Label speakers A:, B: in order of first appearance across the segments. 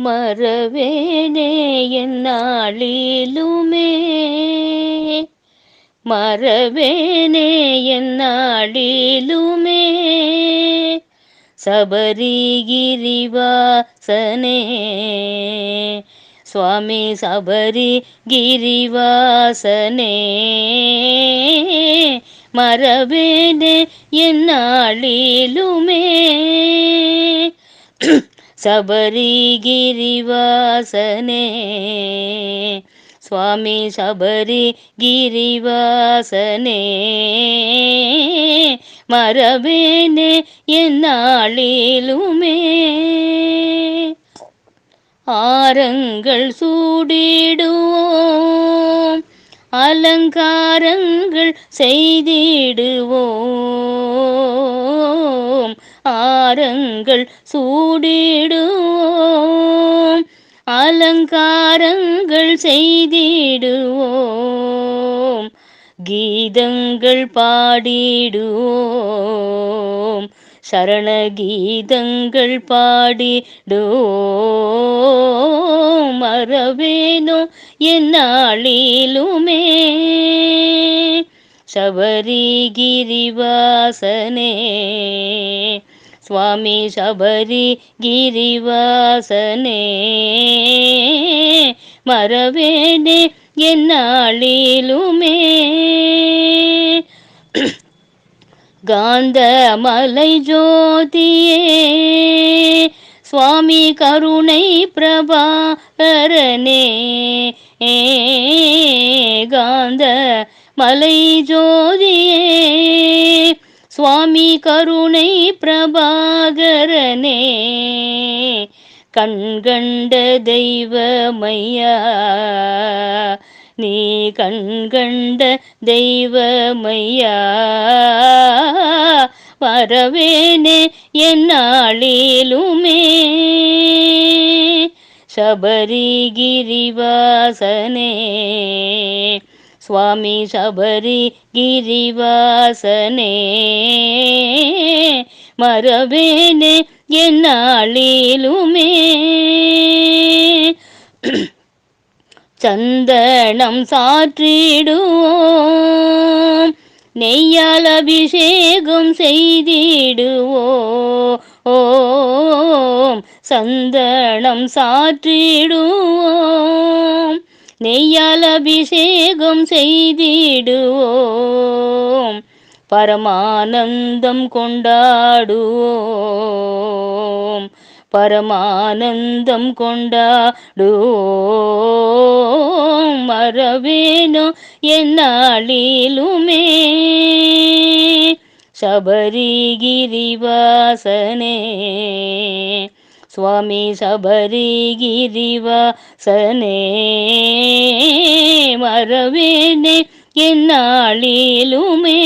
A: மறவேனே என்னாளிலுமே. மறவேனே என்னாளிலுமே. சபரிகிரிவாசனே. சுவாமி சபரி கிரிவாசனே மறவேனே என்னாளிலுமே. சபரிகிரிவாசனே. சுவாமி சபரி கிரிவாசனே மறவேனே என்னாளிலுமே ஆரங்கள் சூடிடுவோம் அலங்காரங்கள் செய்திடுவோம் ஆரங்கள் சூடிடுவோம். அலங்காரங்கள் செய்திடுவோம். கீதங்கள் பாடிடுவோம். சரண கீதங்கள் பாடிடுவோம். மறவேனோ என்னாளிலுமே சபரிகிரிவாசனே சுவாமி சபரி கிரிவாசனே. மறவேனே என்னாளிலுமே காந்த மலை ஜோதியே. சுவாமி கருணை பிரபாகரனே. காந்த மலை ஜோதியே. சுவாமி கருணை பிரபாகரனே கண்கண்ட தெய்வமையா நீ கண்கண்ட தெய்வமையா வரவேனே என்னாளிலுமே. சபரிகிரிவாசனே சுவாமி சபரி கிரிவாசனே மரபேனே என்னாளிலுமே சந்தனம் சாற்றிடுவோம் நெய்யால் அபிஷேகம் செய்திடுவோம். சந்தனம் சாற்றிடுவோம் நெய்யால் அபிஷேகம் செய்திடுவோம். பரமானந்தம் கொண்டாடுவோம். பரமானந்தம் கொண்டாடுவோம். மறவேனோ என்னாளிலுமே சபரிகிரிவாசனே சுவாமி சபரிகிரிவாசனே மறவேனே என்னாளிலுமே.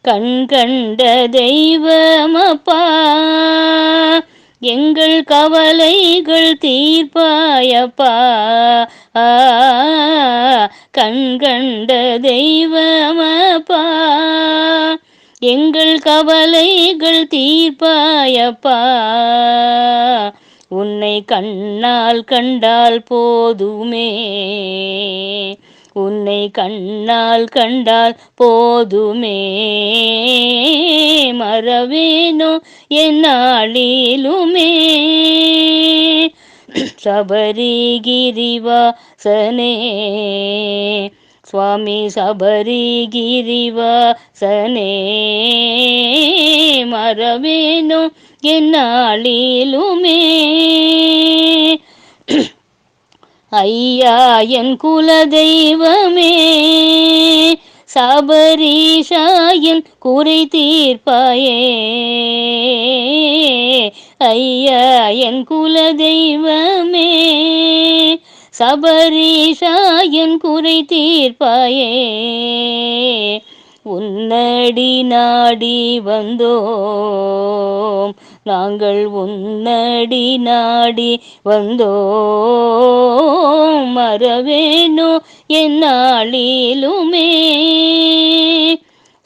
A: கண் கண்ட தெய்வமப்பா எங்கள் கவலைகள் தீர்ப்பாயப்பா. கண் கண்ட தெய்வமப்பா. எங்கள் கவலைகள் தீர்ப்பாயப்பா. உன்னை கண்ணால் கண்டால் போதுமே. உன்னை கண்ணால் கண்டால் போதுமே. மறவேனோ என்னாளிலுமே சபரிகிரிவாசனே சுவாமி சபரிகிரிவாசனே மறவேனோ என்னாளிலுமே. ஐயா என் குல தெய்வமே சபரீஷா குறை தீர்ப்பாயே. ஐயா என் குல தெய்வமே குறை தீர்ப்பாயே. உன்னடி நாடி வந்தோம். நாங்கள் உன்னடி நாடி வந்தோம். மறவேனோ என்னாளிலுமே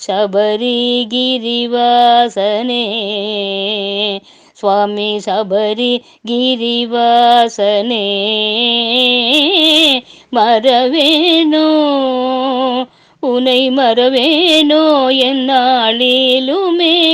A: சபரி கிரிவாசனே. சுவாமி சபரி கிரிவாசனே மறவேனோ? உனை மறவேனோ? என்னாளிலுமே